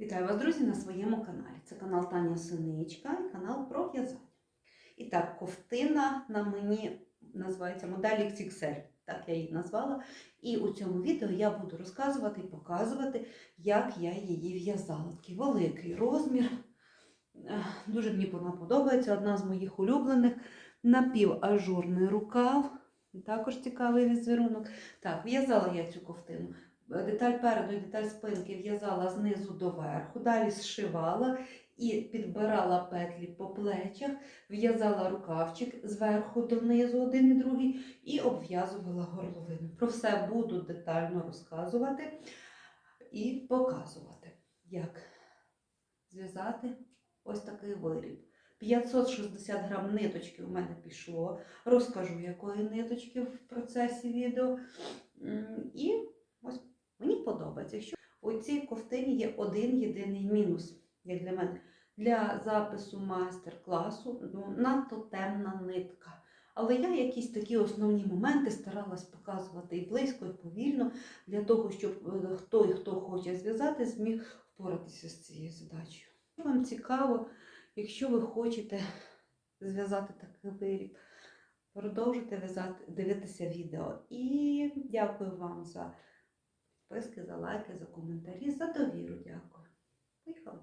Вітаю вас, друзі, на своєму каналі. Це канал Таня Синичка і канал про в'язання. І так, ковтина на мені називається модель XXL, так я її назвала. І у цьому відео я буду розказувати і показувати, як я її в'язала. Такий великий розмір. Дуже мені вона подобається. Одна з моїх улюблених. Напіважурний рукав. Також цікавий візерунок. Так, в'язала я цю ковтину. Деталь переду і деталь спинки в'язала знизу до верху, далі зшивала і підбирала петлі по плечах, в'язала рукавчик зверху донизу один і другий, і обв'язувала горловину. Про все буду детально розказувати і показувати, як зв'язати ось такий виріб. 560 грам ниточки у мене пішло. Розкажу, якої ниточки в процесі відео. І ось Мені подобається. Якщо у цій ковтині є один єдиний мінус, як для мене. Для запису майстер-класу ну, надто темна нитка. Але я якісь такі основні моменти старалась показувати і близько, і повільно, для того, щоб е, хто і хто хоче зв'язати, зміг впоратися з цією задачею. Вам цікаво, якщо ви хочете зв'язати такий виріб, продовжуйте дивитися відео. І дякую вам за підписки, за лайки, за коментарі, за довіру. Дякую. Поїхали.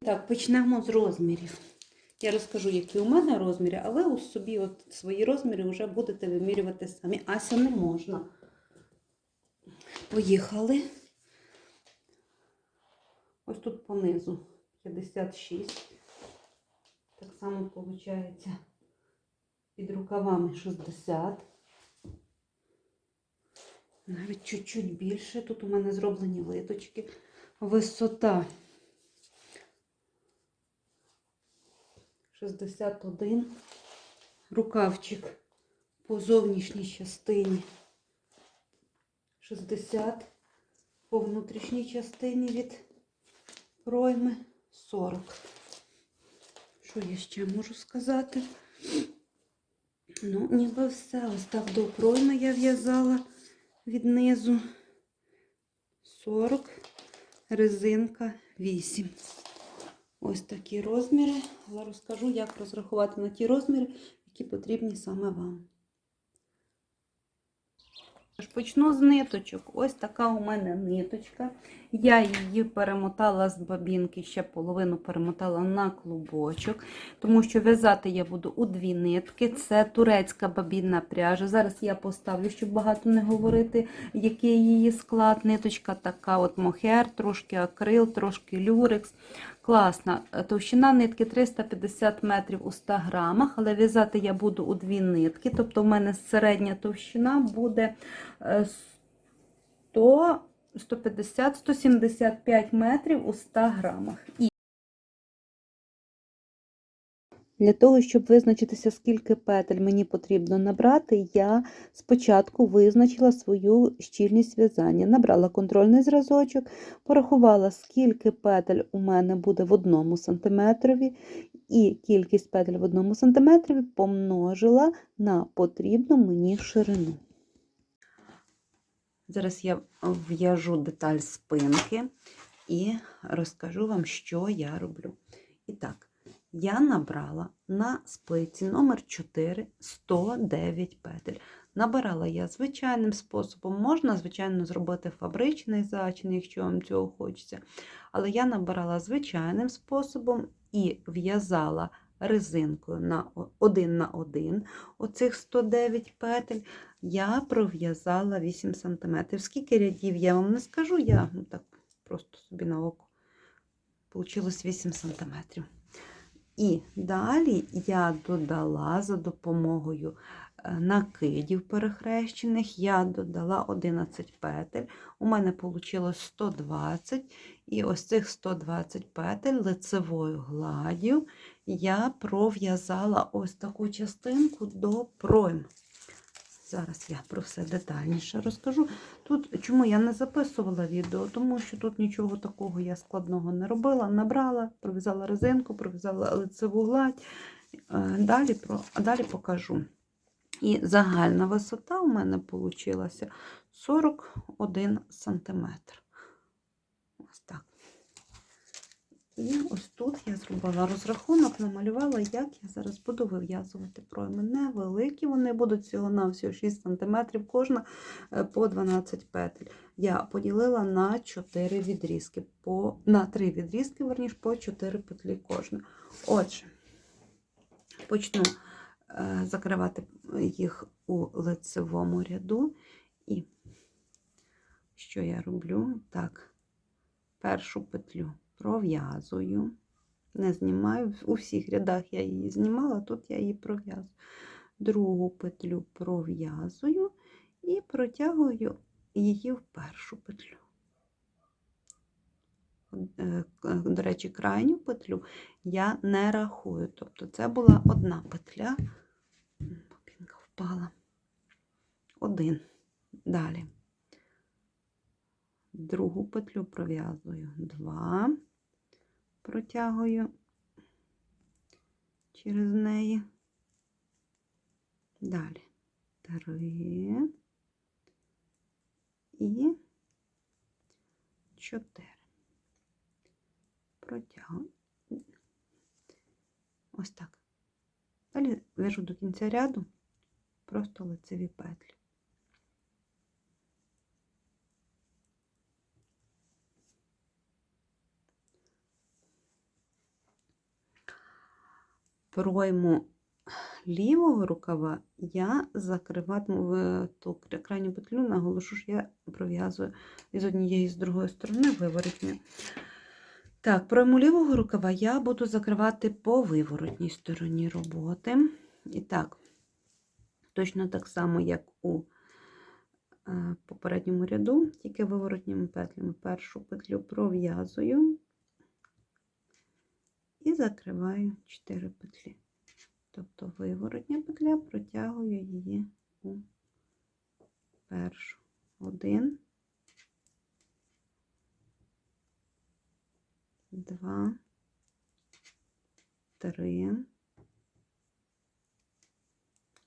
Так, почнемо з розмірів. Я розкажу, які у мене розміри, а ви у собі от свої розміри вже будете вимірювати самі. Ася не можна. Поїхали. Ось тут понизу 56. Так само виходить під рукавами 60. Навіть чуть-чуть більше. Тут у мене зроблені виточки. Висота 61. Рукавчик по зовнішній частині 60. По внутрішній частині від пройми 40. Що я ще можу сказати? Ну, ніби все. Ось так до пройми я в'язала від низу 40, резинка 8. Ось такі розміри. Але розкажу, як розрахувати на ті розміри, які потрібні саме вам. Почну з ниточок. Ось така у мене ниточка. Я її перемотала з бабінки, ще половину перемотала на клубочок, тому що в'язати я буду у дві нитки. Це турецька бабінна пряжа. Зараз я поставлю, щоб багато не говорити, який її склад. Ниточка така от мохер, трошки акрил, трошки люрекс. Класна. Товщина нитки 350 метрів у 100 грамах, але в'язати я буду у дві нитки. Тобто в мене середня товщина буде е, 100, 150, 175 метрів у 100 грамах. Для того, щоб визначитися, скільки петель мені потрібно набрати, я спочатку визначила свою щільність в'язання. Набрала контрольний зразочок, порахувала, скільки петель у мене буде в одному сантиметрові, і кількість петель в одному сантиметрові помножила на потрібну мені ширину. Зараз я в'яжу деталь спинки і розкажу вам, що я роблю. І так, я набрала на спиці номер 4 109 петель. Набирала я звичайним способом. Можна, звичайно, зробити фабричний зачин, якщо вам цього хочеться. Але я набирала звичайним способом і в'язала резинкою на один на один оцих 109 петель. Я пров'язала 8 см. Скільки рядів я вам не скажу, я ну, так просто собі на око. Получилось 8 см. І далі я додала за допомогою е, накидів перехрещених, я додала 11 петель. У мене вийшло 120, і ось цих 120 петель лицевою гладдю я пров'язала ось таку частинку до пройм. Зараз я про все детальніше розкажу. Тут чому я не записувала відео, тому що тут нічого такого я складного не робила. Набрала, пров'язала резинку, пров'язала лицеву гладь. Е, Далі, про, далі покажу. І загальна висота у мене вийшла 41 см. Ось так. І ось тут я зробила розрахунок, намалювала, як я зараз буду вив'язувати пройми. Невеликі вони будуть всього на всього 6 см, кожна е, по 12 петель. Я поділила на 4 відрізки, по, на 3 відрізки, верніш, по 4 петлі кожна. Отже, почну е, закривати їх у лицевому ряду. І що я роблю? Так, першу петлю пров'язую, не знімаю. У всіх рядах я її знімала, тут я її пров'язую. Другу петлю пров'язую і протягую її в першу петлю. Е, До речі, крайню петлю я не рахую. Тобто це була одна петля. Впала. Один. Далі. Другу петлю пров'язую. Два. Протягую через неї. Далі. Три. І чотири. Протягую. Ось так. Далі в'яжу до кінця ряду просто лицеві петлі. Пройму лівого рукава я закриватиму ту крайню петлю, наголошу, що я пров'язую із однієї і з другої сторони виворотню. Так, пройму лівого рукава я буду закривати по виворотній стороні роботи. І так, точно так само, як у е, попередньому ряду, тільки виворотніми петлями. Першу петлю пров'язую і закриваю 4 петлі. Тобто виворотня петля, протягую її у першу. Один, два, три,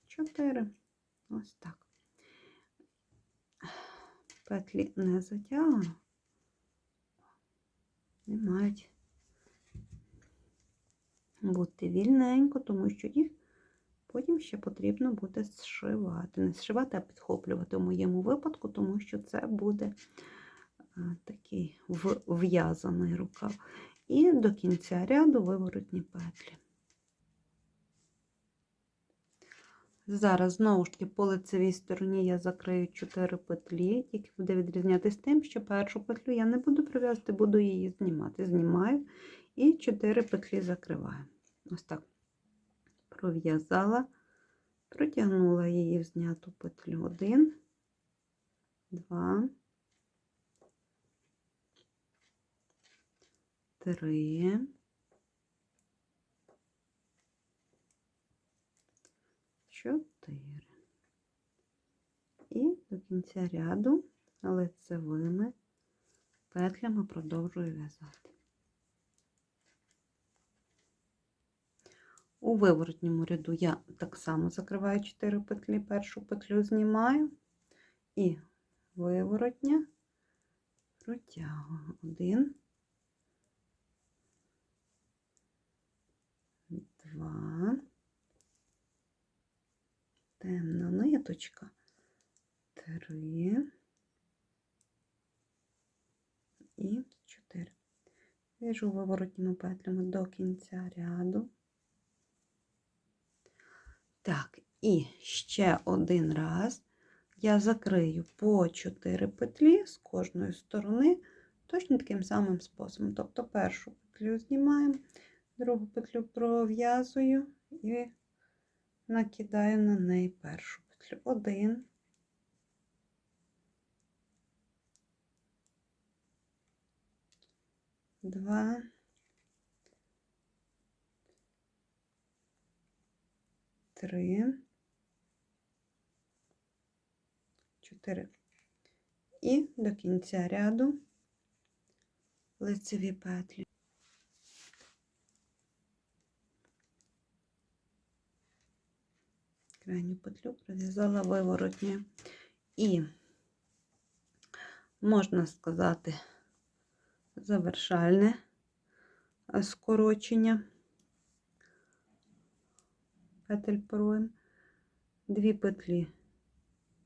чотири. Ось так. Петлі не затягую, не мають бути вільненько, тому що їх потім ще потрібно буде зшивати. Не зшивати, а підхоплювати в моєму випадку, тому що це буде е, такий в'язаний рукав. І до кінця ряду виворотні петлі. Зараз знову ж таки по лицевій стороні я закрию 4 петлі, які буде відрізнятись тим, що першу петлю я не буду прив'язувати, буду її знімати. Знімаю і 4 петлі закриваю. Ось так. Пров'язала, протягнула її в зняту петлю. Один, два, три, чотири. І до кінця ряду лицевими петлями продовжую в'язати. У виворотньому ряду я так само закриваю 4 петлі, першу петлю знімаю. І виворотня. Протягую. Один, два, темна ниточка, три. І чотири. В'яжу виворотніми петлями до кінця ряду. Так, і ще один раз я закрию по 4 петлі з кожної сторони, точно таким самим способом. Тобто першу петлю знімаємо, другу петлю пров'язую і накидаю на неї першу петлю. Один. Два. Три. Чотири. І до кінця ряду лицеві петлі. Крайню петлю пров'язала виворотню. І, можна сказати, завершальне скорочення. Петель пороємо. Дві петлі.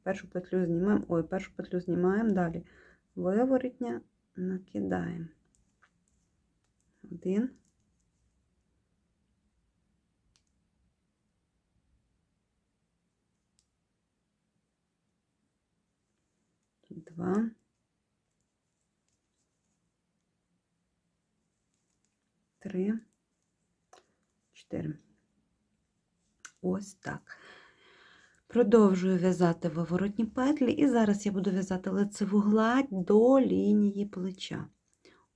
Першу петлю знімаємо, ой, першу петлю знімаємо, далі виворотня накидаємо. Один. Два. Три. Чотири. Ось так. Продовжую в'язати виворотні петлі, і зараз я буду в'язати лицеву гладь до лінії плеча.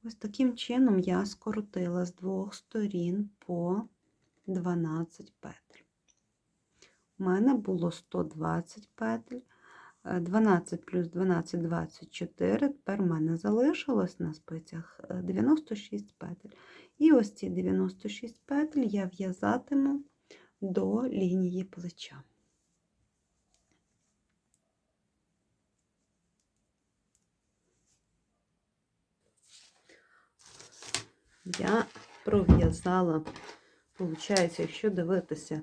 Ось таким чином я скоротила з двох сторін по 12 петель. У мене було 120 петель, е, 12 плюс 12 24. Тепер у мене залишилось на спицях е, 96 петель. І ось ці 96 петель я в'язатиму до лінії плеча. Я пров'язала, виходить, якщо дивитися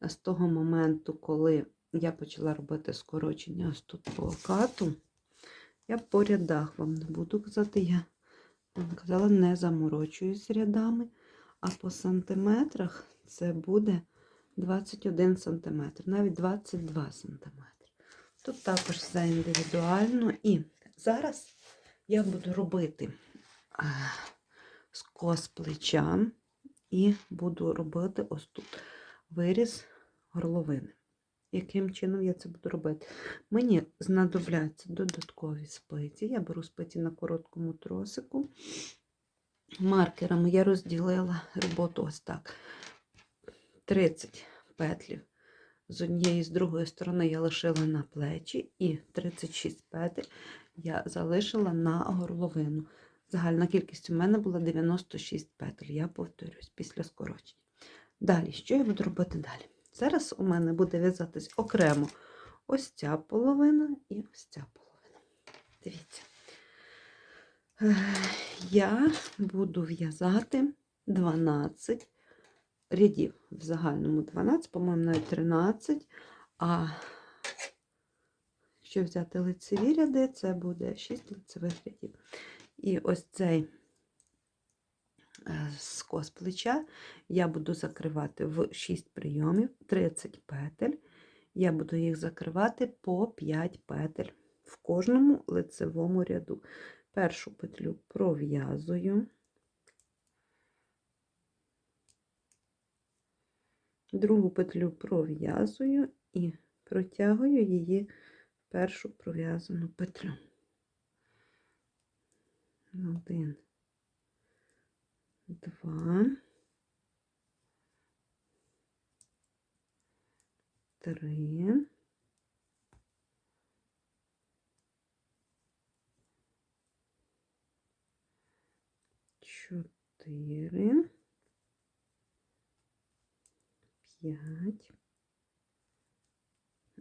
з того моменту, коли я почала робити скорочення ось тут по окату, я по рядах вам не буду казати, я казала, не заморочуюсь рядами, а по сантиметрах це буде 21 см, навіть 22 см. Тут також все індивідуально. І зараз я буду робити а, скос плеча і буду робити ось тут виріз горловини. Яким чином я це буду робити? Мені знадобляться додаткові спиці. Я беру спиці на короткому тросику. Маркерами я розділила роботу ось так. 30 петлів. З однієї і з другої сторони я лишила на плечі, і 36 петель я залишила на горловину. Загальна кількість у мене була 96 петель, я повторюсь, після скорочення. Далі, що я буду робити далі? Зараз у мене буде в'язатись окремо ось ця половина і ось ця половина. Дивіться. Я буду в'язати 12 рядів. В загальному 12, по-моєму, навіть 13. А якщо взяти лицеві ряди, це буде 6 лицевих рядів. І ось цей е, скос плеча я буду закривати в 6 прийомів, 30 петель. Я буду їх закривати по 5 петель в кожному лицевому ряду. Першу петлю пров'язую, другу петлю пров'язую і протягую її в першу пров'язану петлю. Один, два, три, чотири, п'ять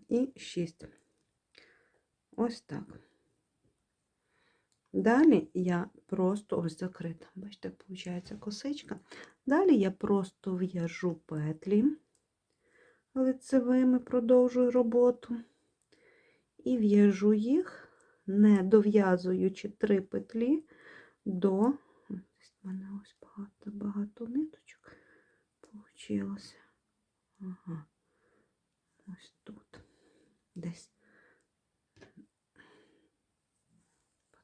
і шість. Ось так. Далі я просто ось закрита. Бачите, виходить косичка. Далі я просто в'яжу петлі лицевими, продовжую роботу. І в'яжу їх, не дов'язуючи три петлі до. Ось в мене ось багато багато ниточок получилося. Ага, ось тут. Десь.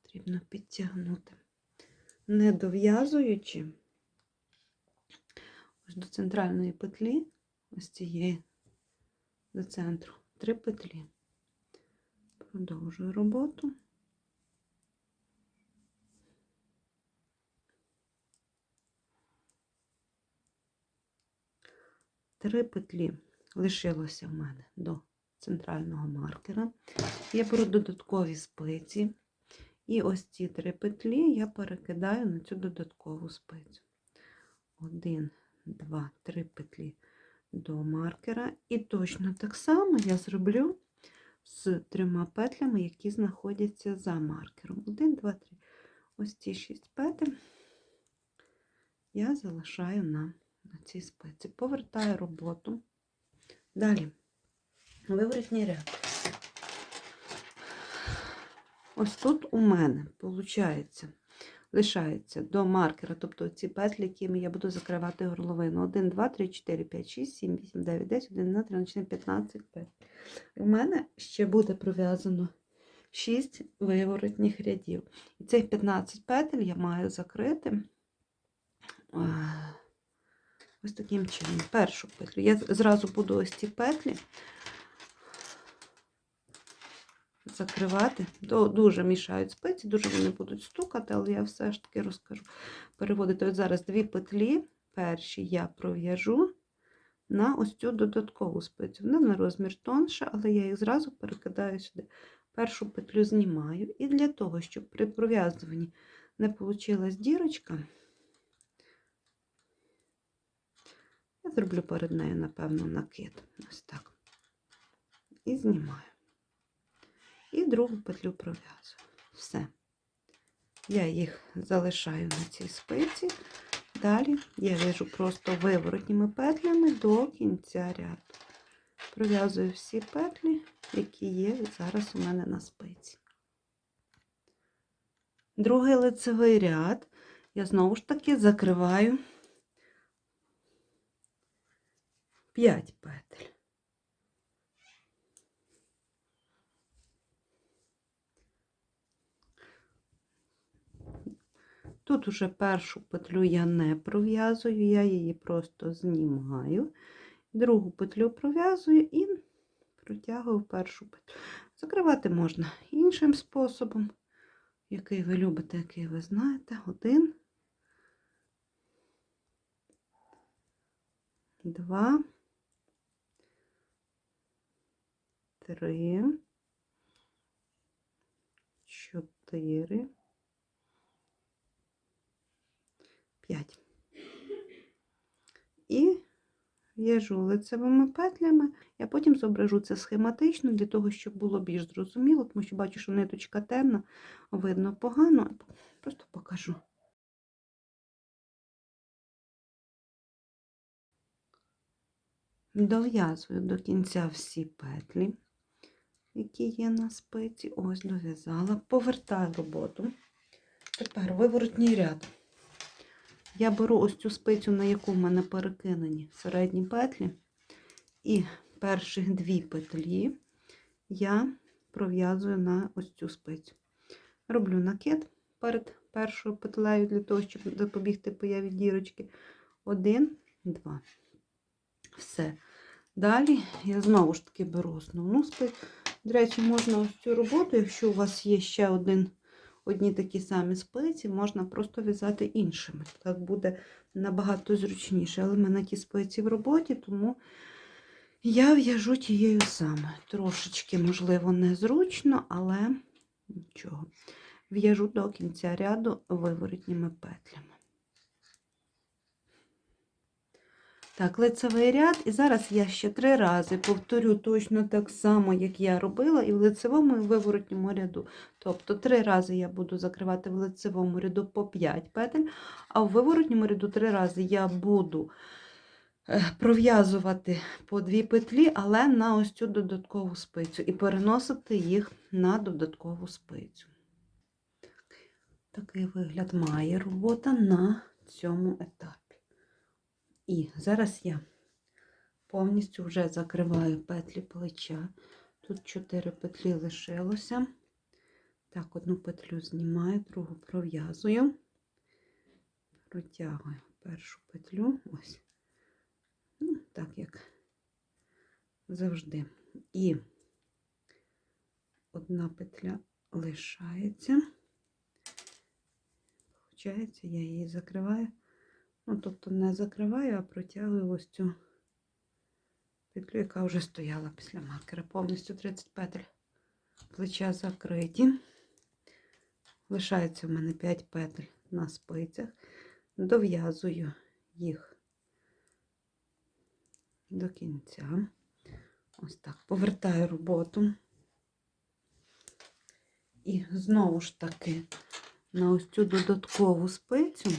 потрібно підтягнути, не дов'язуючи ось до центральної петлі, ось цієї до центру, три петлі. Продовжую роботу. Три петлі лишилося в мене до центрального маркера. Я беру додаткові спиці. І ось ці три петлі я перекидаю на цю додаткову спицю. Один, два, три петлі до маркера. І точно так само я зроблю з трьома петлями, які знаходяться за маркером. Один, два, три. Ось ці шість петель я залишаю на, на цій спиці. Повертаю роботу. Далі виворотній ряд. Ось тут у мене, виходить, лишається до маркера, тобто ці петлі, якими я буду закривати горловину. 1, 2, 3, 4, 5, 6, 7, 8, 9, 10, 11, 12, 13, 15 петель. У мене ще буде пров'язано 6 виворотніх рядів. І цих 15 петель я маю закрити ось таким чином. Першу петлю. Я зразу буду ось ці петлі закривати. Дуже мішають спиці, дуже вони будуть стукати, але я все ж таки розкажу. Переводити от зараз дві петлі. Перші я пров'яжу на ось цю додаткову спицю. Вона на розмір тонша, але я їх зразу перекидаю сюди. Першу петлю знімаю. І для того, щоб при пров'язуванні не вийшла дірочка, я зроблю перед нею, напевно, накид. Ось так. І знімаю. І другу петлю пров'язую. Все. Я їх залишаю на цій спиці. Далі я в'яжу просто виворотніми петлями до кінця ряду. Пров'язую всі петлі, які є зараз у мене на спиці. Другий лицевий ряд я знову ж таки закриваю 5 петель. Тут уже першу петлю я не пров'язую, я її просто знімаю. Другу петлю пров'язую і протягую першу петлю. Закривати можна іншим способом, який ви любите, який ви знаєте. Один, два, три, чотири. 5. І в'яжу лицевими петлями. Я потім зображу це схематично, для того, щоб було більш зрозуміло, тому що бачу, що ниточка темна, видно погано. Просто покажу. Дов'язую до кінця всі петлі, які є на спиці. Ось дов'язала. Повертаю роботу. Тепер виворотній ряд. Я беру ось цю спицю, на яку в мене перекинені середні петлі, і перших дві петлі я пров'язую на ось цю спицю. Роблю накид перед першою петлею, для того, щоб запобігти появі дірочки. Один, два. Все. Далі я знову ж таки беру основну спицю. До речі, можна ось цю роботу, якщо у вас є ще один одні такі самі спиці, можна просто в'язати іншими. Так буде набагато зручніше. Але в мене ті спиці в роботі, тому я в'яжу тією самою. Трошечки, можливо, незручно, але нічого. В'яжу до кінця ряду виворотніми петлями. Так, лицевий ряд, і зараз я ще три рази повторю точно так само, як я робила, і в лицевому, і в виворотньому ряду. Тобто три рази я буду закривати в лицевому ряду по 5 петель, а в виворотньому ряду три рази я буду е, пров'язувати по дві петлі, але на ось цю додаткову спицю, і переносити їх на додаткову спицю. Такий вигляд має робота на цьому етапі. І зараз я повністю вже закриваю петлі плеча. Тут 4 петлі лишилося. Так, одну петлю знімаю, другу пров'язую, протягую першу петлю, ось, ну, так як завжди. І одна петля лишається. Получається, я її закриваю. Ну, тобто не закриваю, а протягую ось цю петлю, яка вже стояла після маркера. Повністю 30 петель плеча закриті. Лишається в мене 5 петель на спицях. Дов'язую їх до кінця. Ось так. Повертаю роботу. І знову ж таки на ось цю додаткову спицю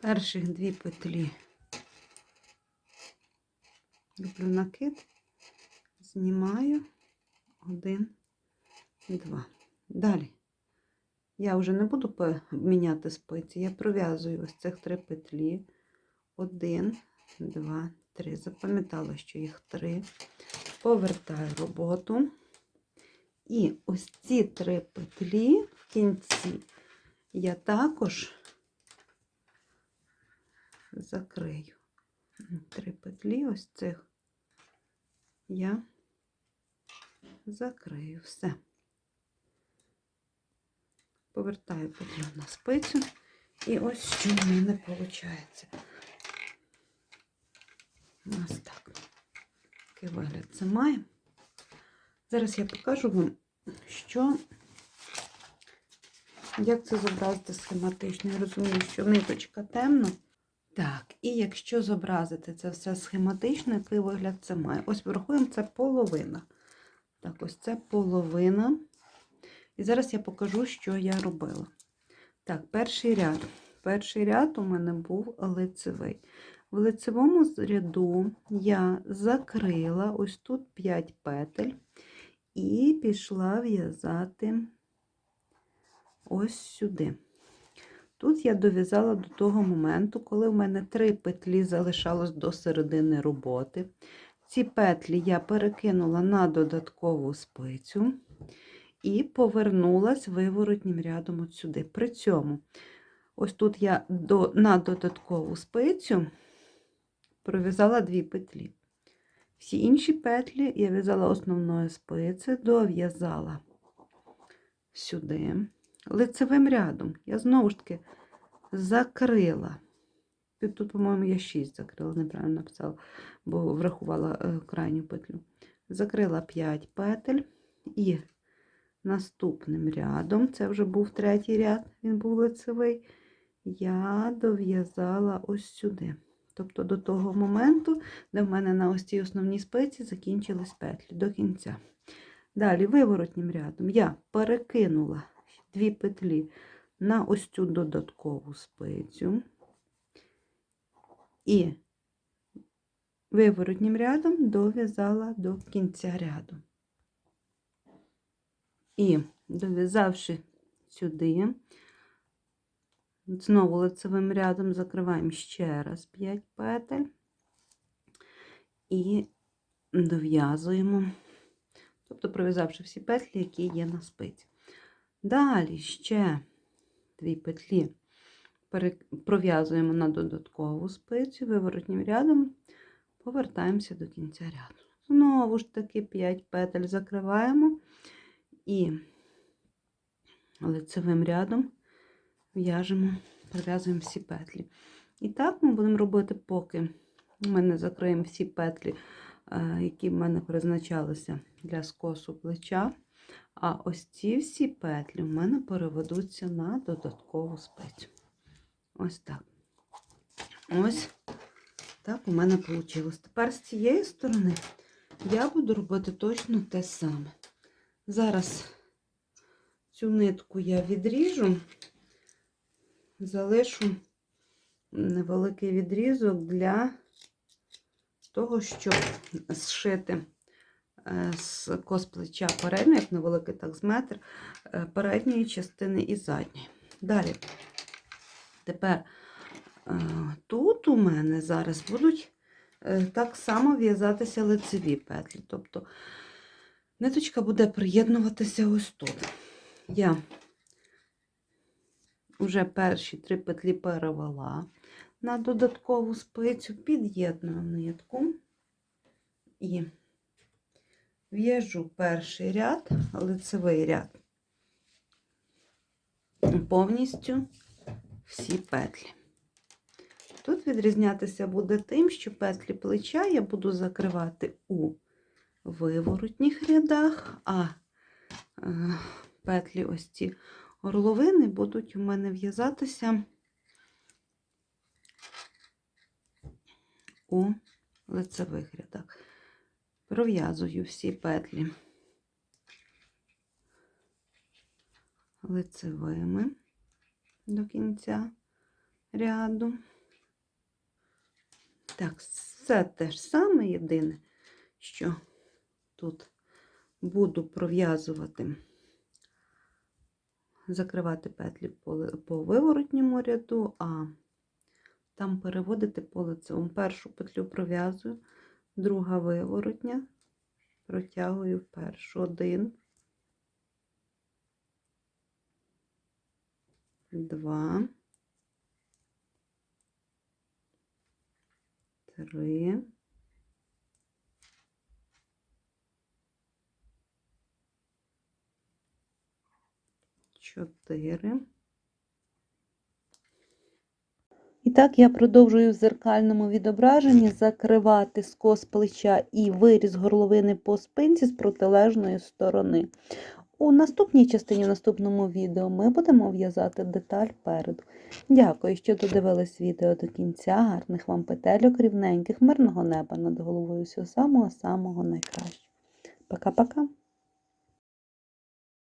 перших дві петлі роблю накид, знімаю один, два. Далі я вже не буду міняти спиці, я пров'язую ось цих три петлі. Один, два, три. Запам'ятала, що їх три. Повертаю роботу. І ось ці три петлі в кінці я також закрию. Три петлі ось цих я закрию все. Повертаю петлю на спицю. І ось що в мене виходить. Ось так. Такий вигляд це має. Зараз я покажу вам, що, як це зобразити схематично. Я розумію, що ниточка темна. Так, і якщо зобразити це все схематично, який вигляд це має? Ось врахуємо, це половина. Так, ось це половина. І зараз я покажу, що я робила. Так, перший ряд. Перший ряд у мене був лицевий. В лицевому ряду я закрила ось тут 5 петель і пішла в'язати ось сюди. Тут я дов'язала до того моменту, коли в мене 3 петлі залишалось до середини роботи. Ці петлі я перекинула на додаткову спицю і повернулась виворотнім рядом от сюди. При цьому, ось тут я до, на додаткову спицю пров'язала дві петлі. Всі інші петлі я в'язала основною спиці, дов'язала сюди. Лицевим рядом я знову ж таки закрила. Тут, по-моєму, я 6 закрила, неправильно написала, бо врахувала е, крайню петлю. Закрила 5 петель і наступним рядом, це вже був третій ряд, він був лицевий, я дов'язала ось сюди. Тобто до того моменту, де в мене на ось цій основній спиці закінчились петлі до кінця. Далі, виворотнім рядом я перекинула дві петлі на ось цю додаткову спицю і виворотнім рядом дов'язала до кінця ряду. І дов'язавши сюди, знову лицевим рядом закриваємо ще раз 5 петель і дов'язуємо, тобто пров'язавши всі петлі, які є на спиці. Далі ще дві петлі пров'язуємо на додаткову спицю, виворотнім рядом повертаємося до кінця ряду. Знову ж таки 5 петель закриваємо і лицевим рядом в'яжемо, пров'язуємо всі петлі. І так ми будемо робити, поки ми не закриємо всі петлі, е, які в мене призначалися для скосу плеча. А ось ці всі петлі в мене переведуться на додаткову спицю. Ось так. Ось так у мене вийшло. Тепер з цієї сторони я буду робити точно те саме. Зараз цю нитку я відріжу, залишу невеликий відрізок для того, щоб зшити з кос плеча передньої, як невеликий, так з метр, е, передньої частини і задньої. Далі, тепер е, тут у мене зараз будуть так само в'язатися лицеві петлі. Тобто ниточка буде приєднуватися ось тут. Я вже перші три петлі перевела на додаткову спицю, під'єдную нитку і в'яжу перший ряд, лицевий ряд, повністю всі петлі. Тут відрізнятися буде тим, що петлі плеча я буду закривати у виворотніх рядах, а е, петлі ось ці горловини будуть у мене в'язатися у лицевих рядах. Пров'язую всі петлі лицевими до кінця ряду. Так, все те ж саме, єдине, що тут буду пров'язувати, закривати петлі по, виворотньому ряду, а там переводити по лицевому. Першу петлю пров'язую, друга виворотня, протягую першу. Один, два, три, чотири. І так я продовжую в зеркальному відображенні закривати скос плеча і виріз горловини по спинці з протилежної сторони. У наступній частині, в наступному відео, ми будемо в'язати деталь переду. Дякую, що додивились відео до кінця. Гарних вам петельок, рівненьких, мирного неба над головою. Всього самого-самого найкращого. Пока-пока!